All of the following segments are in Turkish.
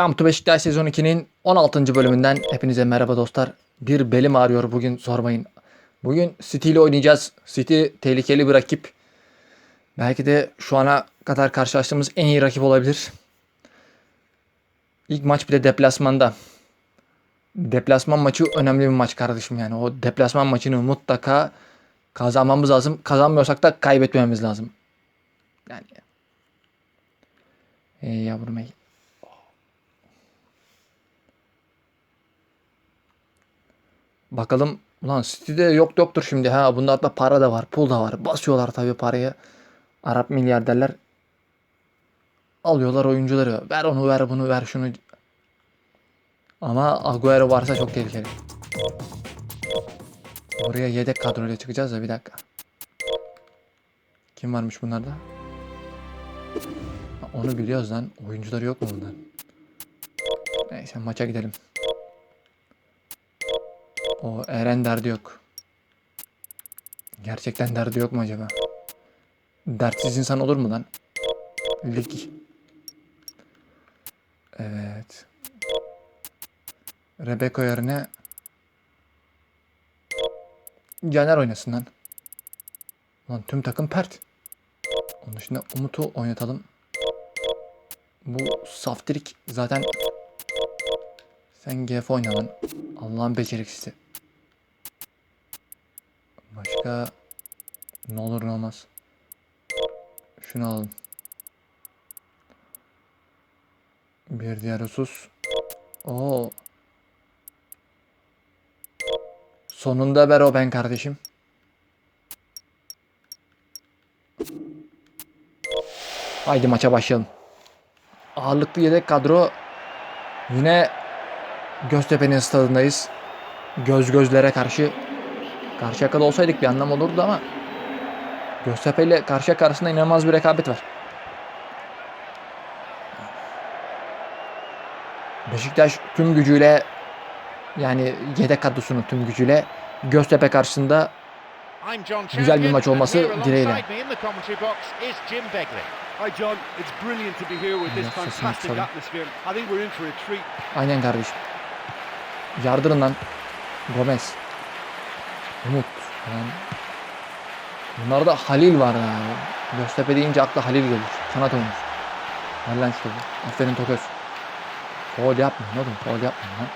Come to Beşiktaş sezon 2'nin 16. bölümünden hepinize merhaba dostlar. Bir belim ağrıyor bugün sormayın. Bugün City ile oynayacağız. City tehlikeli bir rakip. Belki de şu ana kadar karşılaştığımız en iyi rakip olabilir. İlk maç bile deplasmanda. Deplasman maçı önemli bir maç kardeşim yani. O deplasman maçını mutlaka kazanmamız lazım. Kazanmıyorsak da kaybetmememiz lazım. Yani. Ey yavrum ey. Bakalım ulan City'de yok yoktur şimdi ha. Bunlarda para da var, pul da var. Basıyorlar tabii parayı. Arap milyarderler alıyorlar oyuncuları. Ver onu ver bunu ver şunu. Ama Agüero varsa çok tehlikeli. Oraya yedek kadroyla çıkacağız da bir dakika. Kim varmış bunlarda? Onu biliyoruz lan. Oyuncuları yok mu bunların? Neyse maça gidelim. O Eren derdi yok. Gerçekten derdi yok mu acaba? Dertsiz insan olur mu lan? Lig. Evet. Rebecca yerine Caner oynasın lan. Lan tüm takım pert. Onun dışında Umut'u oynatalım. Bu saftirik zaten sen GF oyna. Allah'ın beceriksizi. Başka ne olur ne olmaz. Şunu alalım. Bir diğer husus. Oo. Sonunda Bero ben kardeşim. Haydi maça başlayalım. Ağırlıklı yedek kadro. Yine Göztepe'nin stadındayız. Göz gözlere karşı Karşıyaka'da olsaydık bir anlam olurdu ama Göztepe ile Karşıyaka arasında inanılmaz bir rekabet var. Beşiktaş tüm gücüyle yani yedek kadrosunun tüm gücüyle Göztepe karşısında Güzel bir maç olması dileğiyle. Aynen kardeşim. Yardırın lan. Gomez. Umut. Falan. Bunlarda Halil var ya. Göztepe deyince akla Halil gelir. Kanat oyuncusu. Ver lan şu topu. Aferin Toköz. Foul yapmayın oğlum. Foul yapmayın lan.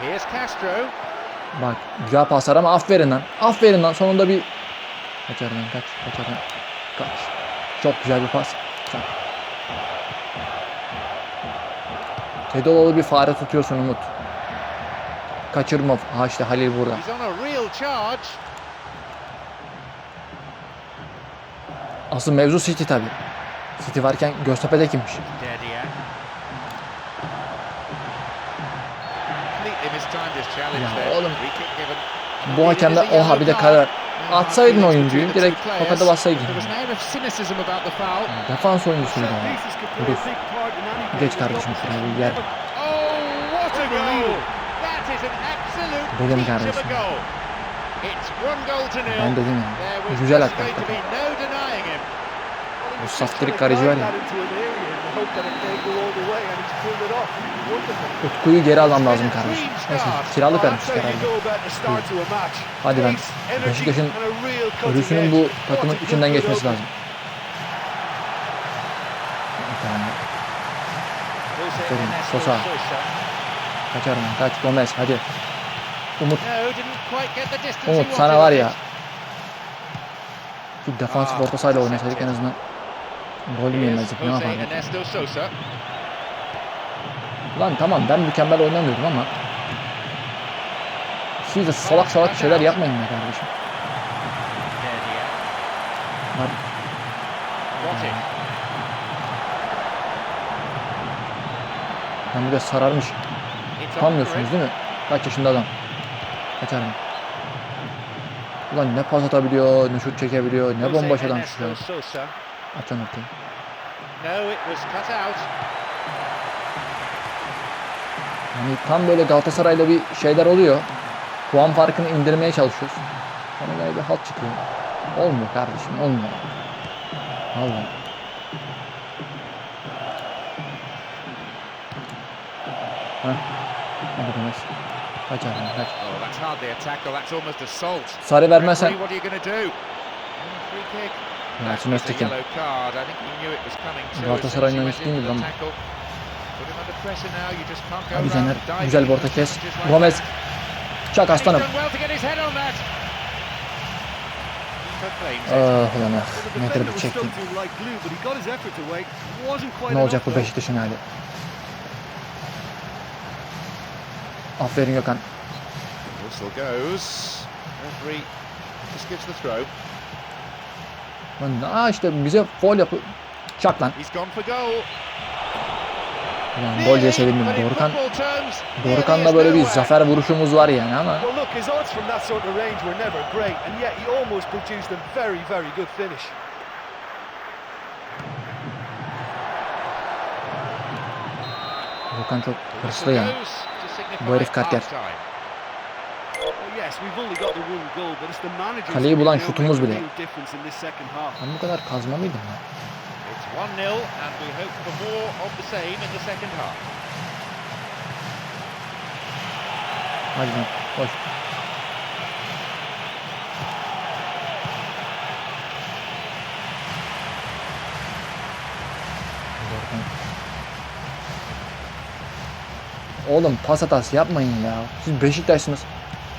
Here's Castro. Bak güzel paslar ama aferin lan. Aferin lan. Sonunda bir kaçar lan kaç. Kaçar lan. Kaç. Çok güzel bir pas. Çak. Tedolalı bir fare tutuyorsun Umut. Kaçırma. Ha işte Halil burada. Asıl mevzu City tabi. City varken Göztepe'de kimmiş? Ya oğlum. Bu hakem de oha bir de karar. Atsaydın oyuncuyu direkt tokadı bassaydın. Defans oyuncusuydu ama. any Geç kardeşim şuraya bir yer. Oh, what a goal! That is an absolute Dedim kardeşim. Ben dedim ya. Güzel him. Bu saftirik kaleci var ya. Utku'yu geri almam lazım kardeşim. Neyse kiralık you herhalde. Hadi energy Beşiktaş'ın Ölüsünün bu takımın içinden geçmesi lazım. Aferin, Sosa. Kaçar lan kaç Gomez hadi. Umut. Umut sana var ya. Bir defansif orta sahayla oynasaydık en azından gol mü yemezdik ne yapardık? Lan tamam ben mükemmel oynamıyorum ama siz de salak salak şeyler yapmayın ya kardeşim. Hadi. Ben bir de sararmış. Utanmıyorsunuz değil mi? Kaç yaşında adam? Kaçar mı? Ulan ne pas atabiliyor, ne şut çekebiliyor, ne bomboş adam çıkıyor. Açan ortaya. Yani tam böyle Galatasaray'la bir şeyler oluyor. Puan farkını indirmeye çalışıyoruz. Sonra böyle bir halt çıkıyor. Olmuyor kardeşim, olmuyor. Vallahi. Heh. Kaç kaç. Oh, that's hardly a tackle. That's almost assault. Sarı vermezsen. A Öztekin. yellow card. I think he knew it was coming too. Galatasaray'ın oyuncusu değil mi lan around Caner. Güzel bir orta kes. Gomez. Çak He's aslanım. Ah ulan ah. Nedir defender bu quite Ne olacak bu. Beşiktaş'ın hali? Aferin Gökhan. Whistle goes. Referee just gives the throw. Lan, Aa işte bize foul yapı... Çak lan. He's gone for goal. Ulan gol diye sevindim. Dorukan, Dorukan'la böyle bir zafer vuruşumuz var yani ama Well, look, his odds from that sort of range were never great, and yet he almost produced a very, very good finish. Dorukan çok hırslı whistle Bu herif kart yer. Kaleyi bulan şutumuz bile. Ben bu kadar kazma mıydım ya? It's 1-0 and we hope for more of the same in the second half. Hadi lan koş. Dorukan. Oğlum pas hatası yapmayın ya. Siz Beşiktaş'sınız.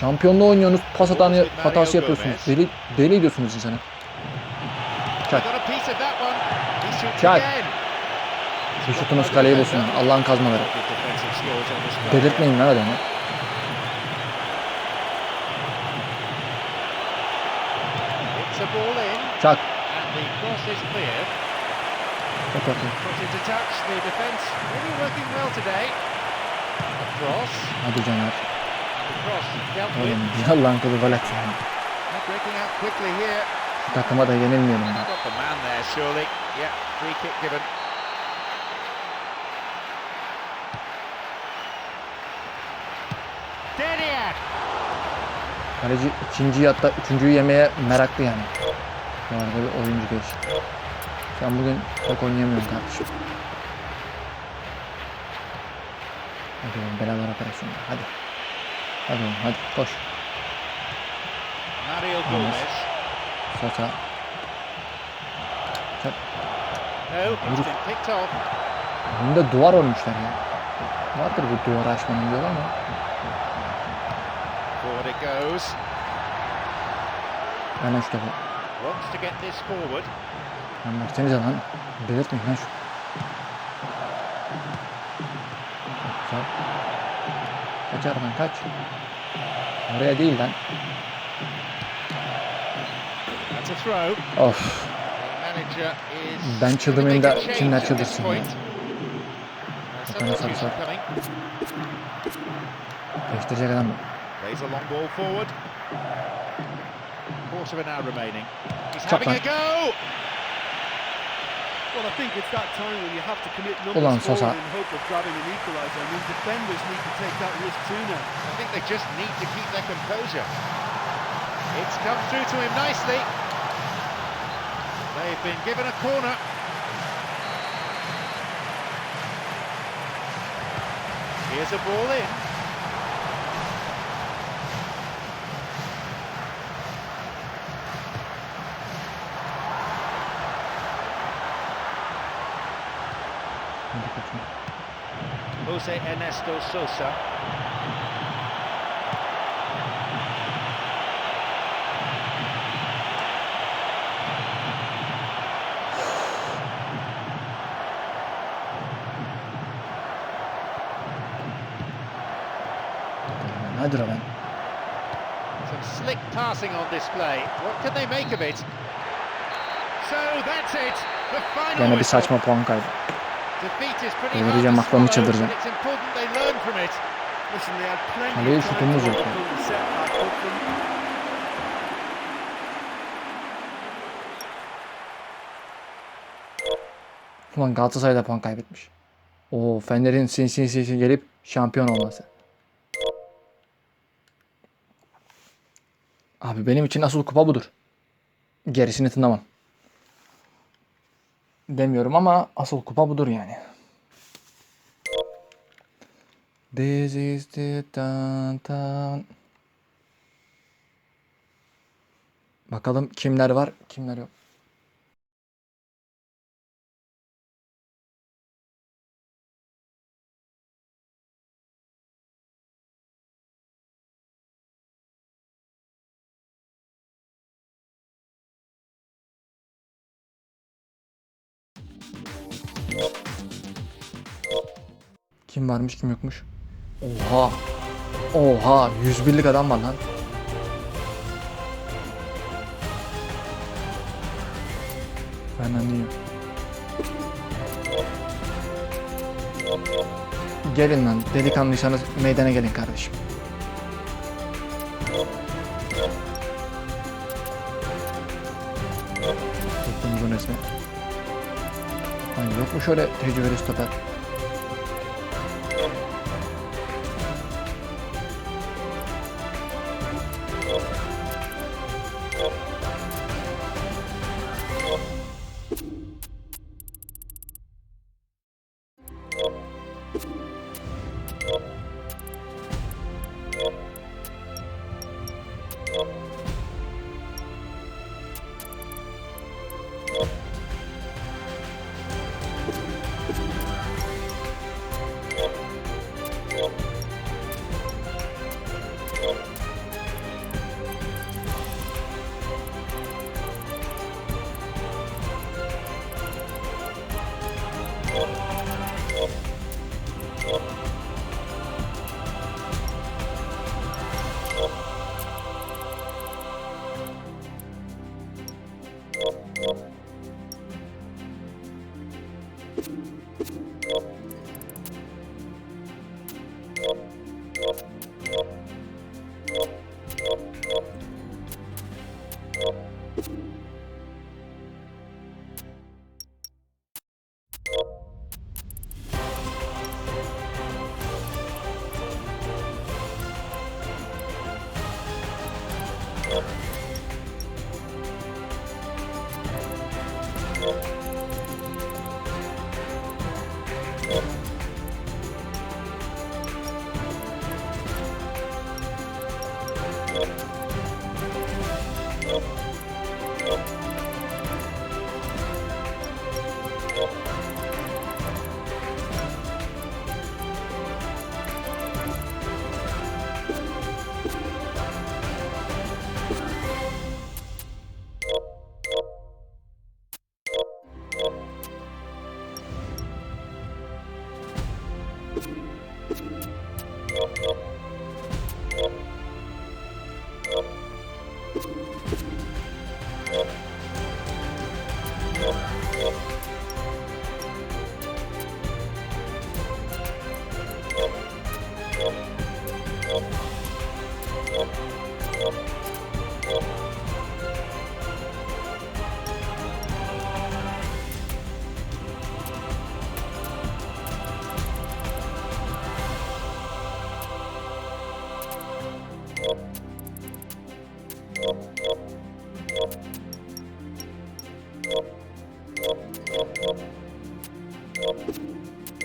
Şampiyonluğu oynuyorsunuz. Pas hatanı, hatası yapıyorsunuz. Deli, deli ediyorsunuz insanı. Çak. Shoots Çak. again. Bir şutunuz kaleyi bulsun. Allah'ın kazmaları. Delirtmeyin lan adamı. Çak. Çok korktum. Hadi Caner. Oğlum bir Allah'ın kulu gol. Şu takıma da given. Deniak. Kaleci ikinciyi hatta üçüncüyü yemeye meraklı yani. Bu arada bir oyuncu değişik. Sen bugün çok oynayamıyorsun kardeşim. Hadi oğlum belalar operasyonu. Hadi. Hadi oğlum hadi koş. Mario Gomez. Picked off. Önünde duvar olmuşlar ya. Vardır bu duvarı aşmanın yolu ama. Forward it goes. Hemen şu topu. Wants to get this forward. Lan versenize lan. Belirtmeyin lan şu. Güzel. Kaç aradan kaç. Oraya değil lan. Of. Ben çıldırmayayım da kimler çıldırsın ya. sarı coming. Değiştirecek adam bu. Plays a Well, I think it's that time when you have to commit Ulan numbers Sosa. forward in hope of grabbing an equaliser. I mean, defenders need to take that risk too now. I think they just need to keep their composure. It's come through to him nicely. They've been given a corner. Here's a ball in. Jose Ernesto Sosa. Some slick passing on display. What can they make of it? So that's it. The final Gene bir whistle. saçma puan kaybı. To aklımı çıldıracağım. time şutumuz yok Ulan Galatasaray da puan kaybetmiş. Oo Fener'in sinsi sinsi gelip şampiyon olması. Abi benim için asıl kupa budur. Gerisini tınlamam. Demiyorum ama asıl kupa budur yani. This is the tan tan. Bakalım kimler var, kimler yok. Kim varmış kim yokmuş. Oha. Oha 101'lik adam var lan. Fernandinho. Gelin lan delikanlıysanız meydana gelin kardeşim. Tuttuğumuzun resmi. Ay yok mu şöyle tecrübeli stoper?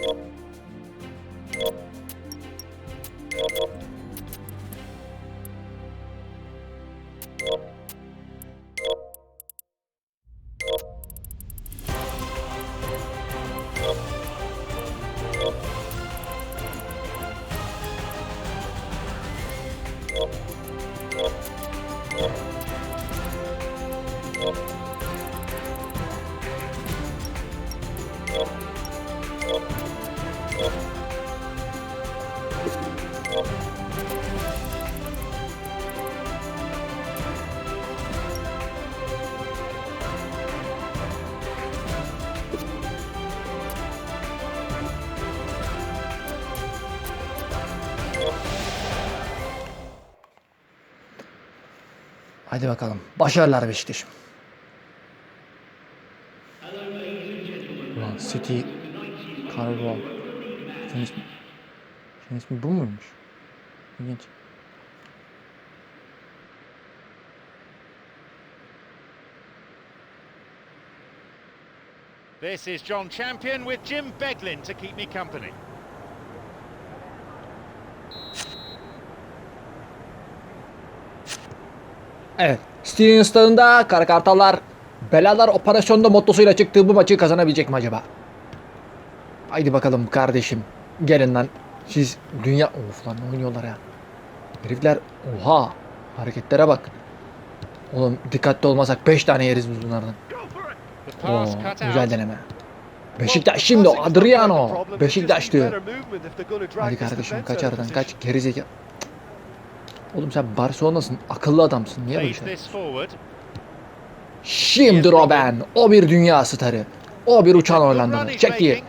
you. Hadi bakalım. Başarılar Beşiktaş'ım. Ulan City Cargo. Senin ismi, senin ismi bu muymuş? İlginç. This is John Champion with Jim Beglin to keep me company. Evet. Steven stadında Kara Belalar operasyonda mottosuyla çıktığı bu maçı kazanabilecek mi acaba? Haydi bakalım kardeşim. Gelin lan. Siz dünya... Of lan ne oynuyorlar ya. Herifler oha. Hareketlere bak. Oğlum dikkatli olmasak 5 tane yeriz biz bunlardan. Oo, güzel deneme. Beşiktaş şimdi Adriano. Beşiktaş diyor. Hadi kardeşim kaç aradan kaç gerizekalı. Oğlum sen Barcelona'sın. Akıllı adamsın. Niye böyle şey? Şimdi Robben. O bir dünya starı. O bir uçan Hollandalı. Çek diye.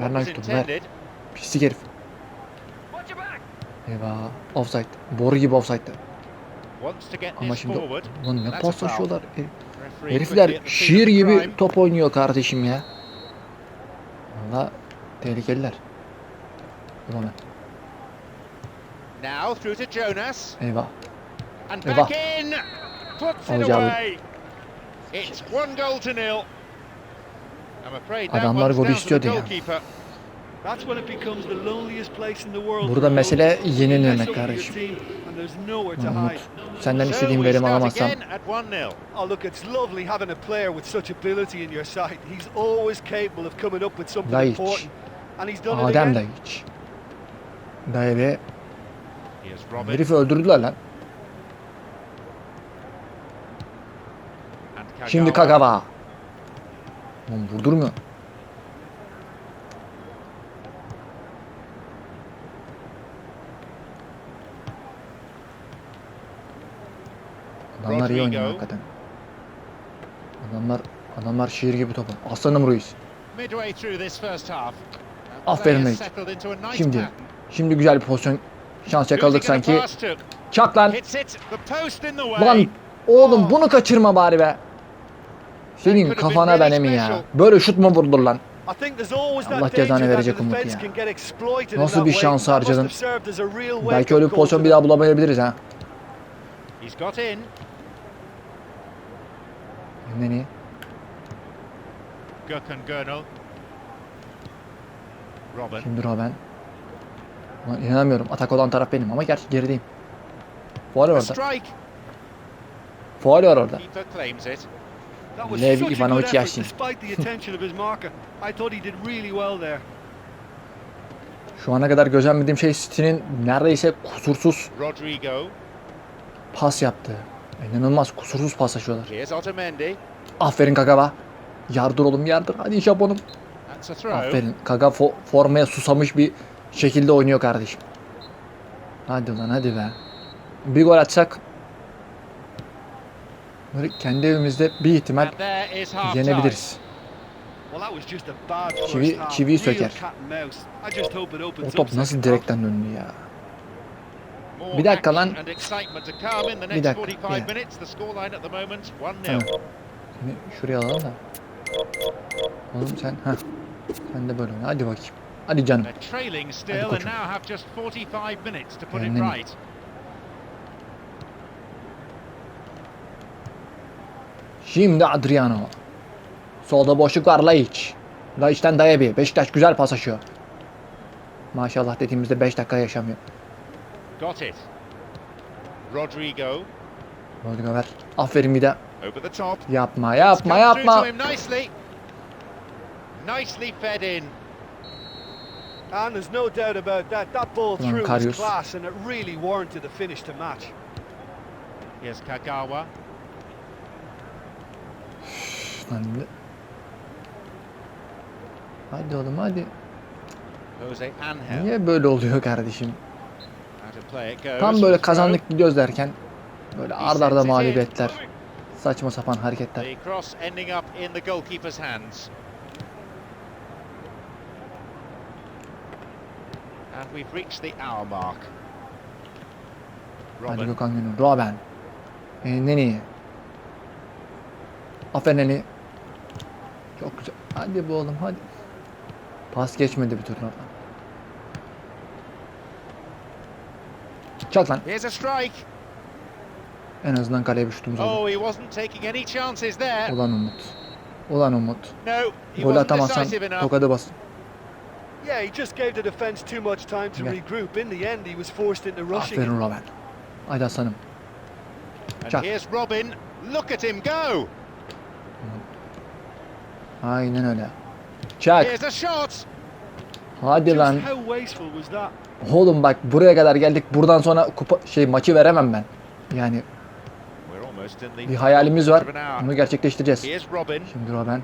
Ver lan was şutu, ver. Pislik herif. Eyvah. Offside. Boru gibi offside'dı. Ama şimdi ulan ne paslaşıyorlar. Referee Herifler şiir gibi top oynuyor kardeşim ya. Valla tehlikeliler. Ulan Now through to Jonas. eyvah. And Eyvah. back in. Puts it away. It's one goal to nil. I'm afraid that Adamlar golü istiyordu ya. goalkeeper. That's when it becomes the loneliest place in the world. Burada mesele yenilmemek kardeşim. team and there's nowhere to Umut. hide. Senden istediğim we verim start alamazsam again at 1-0. Oh, look, it's lovely having a player with such ability in your side. He's always capable of coming up with something Laiç. important. And he's done it Adem again. de hiç. Dayı be. Here's Robin. Herifi öldürdüler lan. Şimdi Kagawa. Lan vurdurmuyor. Adamlar iyi oynuyor hakikaten. Adamlar adamlar şiir gibi topu. Aslanım Ruiz. Aferin nice Şimdi şimdi güzel bir pozisyon şans yakaladık sanki. Çak lan. Lan oğlum bunu kaçırma bari be. Senin kafana ben emin ya. Böyle şut mu vurulur lan? Allah cezanı verecek Umut ya. Nasıl bir şans harcadın? Belki öyle bir pozisyon bir daha bulamayabiliriz ha. Ne niye? Gökhan Gönül. Robin. Şimdi Robben. Ulan inanamıyorum. Atak olan taraf benim ama gerçi gerideyim. Faul var orada. strike. Faul var orada. Lev Ivanovic there. Şu ana kadar gözlemlediğim şey City'nin neredeyse kusursuz Rodrigo. pas yaptığı. İnanılmaz kusursuz paslaşıyorlar. Aferin Kagawa. Yardır oğlum yardır. Hadi Japonum. Aferin. Kaga fo- formaya susamış bir şekilde oynuyor kardeşim. Hadi lan hadi be. Bir gol atsak kendi evimizde bir ihtimal yenebiliriz. Çivi- çiviyi söker. O top nasıl direkten döndü ya. Bir dakika lan. Bir dakika, 45 bir minutes. The scoreline at the moment 1-0. Tamam. Seni şuraya alalım da. Oğlum sen ha. Sen de böyle oyna. Hadi bakayım. Hadi canım. Hadi and koçum. now have just 45 minutes to put it Kendine. right. Şimdi Adriano. Solda boşluk var Laiç. Laiç'ten Dayabi. Beşiktaş güzel paslaşıyor. Maşallah dediğimizde 5 dakika yaşamıyor. Got it. Rodrigo Rodrigo ver. Aferin bir de. Yapma yapma yapma. Nicely fed in. And there's no doubt about that. That ball through was class and it really warranted a finish to match. Here's Kagawa. Ne- Hadi oğlum hadi. Jose Angel. Niye böyle oluyor kardeşim? Tam böyle kazandık gidiyoruz derken böyle He arda mağlubiyetler. Saçma sapan hareketler. And we've reached the hour mark. Hadi Robin. Gökhan Gönül. Robben. E, Neni. Aferin Neni. Çok güzel. Hadi bu oğlum hadi. Pas geçmedi bir türlü oradan. Çak lan. Here's a strike. En azından kaleye bir şutumuz oldu. Oh, he wasn't taking any chances there. Ulan Umut. Ulan Umut. No, he Gol wasn't atamazsan decisive enough. tokadı bas. Yeah, he just gave the defence too much time to Yeah. regroup. In the end, he was forced into rushing. Aferin Robben. Hadi aslanım. And Chuck. here's Robin. Look at him go. Aynen öyle. Çak. Here's a shot. Hadi Just lan. how wasteful was that? Oğlum bak buraya kadar geldik. Buradan sonra kupa şey maçı veremem ben. Yani We're almost in the bir hayalimiz var. Onu gerçekleştireceğiz. Robin. Şimdi Robben.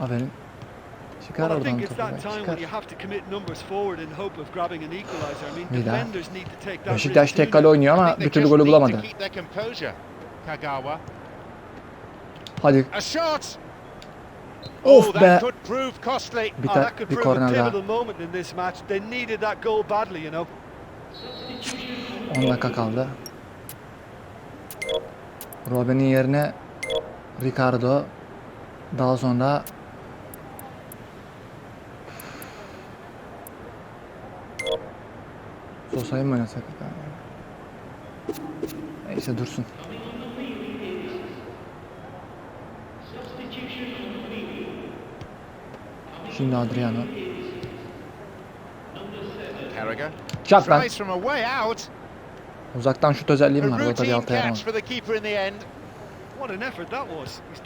Aferin. Çıkar Well, I oradan think it's topu. that be, time Çıkar. when you have to commit numbers forward in hope of grabbing an equaliser. I mean, Bir daha. defenders need to take that Beşiktaş risk tek too kale oynuyor ama bir türlü golü bulamadı. keep their composure. Kagawa. Hadi. A shot. Of oh, be. that could prove costly. Bir, Oh, ta- that could bir prove a korner daha. pivotal moment in this match. They needed that goal badly, you know. 10 dakika kaldı. Robben'in yerine Ricardo. Daha sonra Sosa'yı mı oynasak? Neyse dursun. Şimdi Adriano. Çak lan. Uzaktan şut özelliğim var. Orada bir altı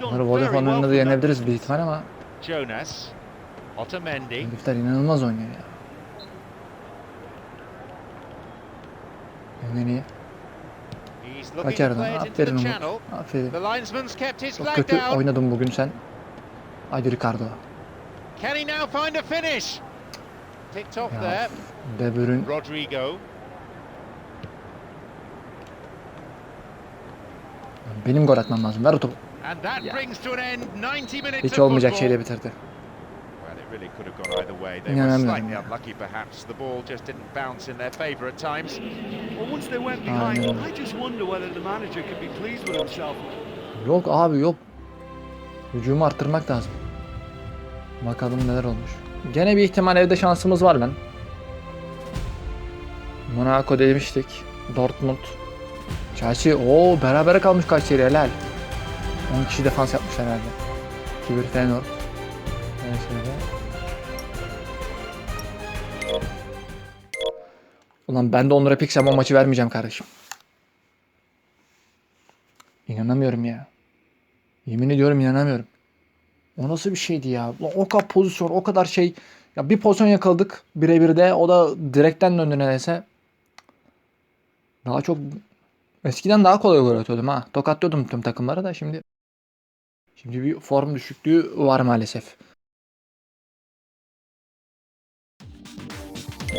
done Bunları very Vodafone well önünde de yenebiliriz bir ihtimal ama Jonas. Otamendi. herifler inanılmaz oynuyor ya. Play it into Aferin the Umut. channel. Aferin. The linesman's kept his Çok kötü down. oynadın bugün sen. Hadi Ricardo. Can he now find a finish? Picked off Ya, there. De Bruyne. Rodrigo. Benim gol atmam lazım. Ver o topu. And that Ya. brings to an end 90 minutes Hiç olmayacak şeyle bitirdi. Really could have gone either way. They were slightly unlucky perhaps. The ball just didn't bounce in their favour at times. Well, once they went behind. I just wonder whether the manager could be pleased with himself. Yok abi yok. Hücumu arttırmak lazım. Bakalım neler olmuş. Gene bir ihtimal evde şansımız var lan. Monaco demiştik. Dortmund. Chelsea. Oo berabere kalmış kaç seri helal. 10 kişi defans yapmış herhalde. 2-1 Feyenoord. Neyse öyle. Ulan ben de onlara piksem o maçı vermeyeceğim kardeşim. İnanamıyorum ya. Yemin ediyorum inanamıyorum. O nasıl bir şeydi ya? O kadar pozisyon, o kadar şey. Ya bir pozisyon yakaladık birebir de. O da direkten döndü neredeyse. Daha çok eskiden daha kolay gol atıyordum ha. Tokatlıyordum tüm takımları da şimdi. Şimdi bir form düşüklüğü var maalesef.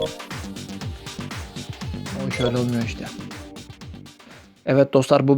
O şöyle olmuyor işte. Evet dostlar bu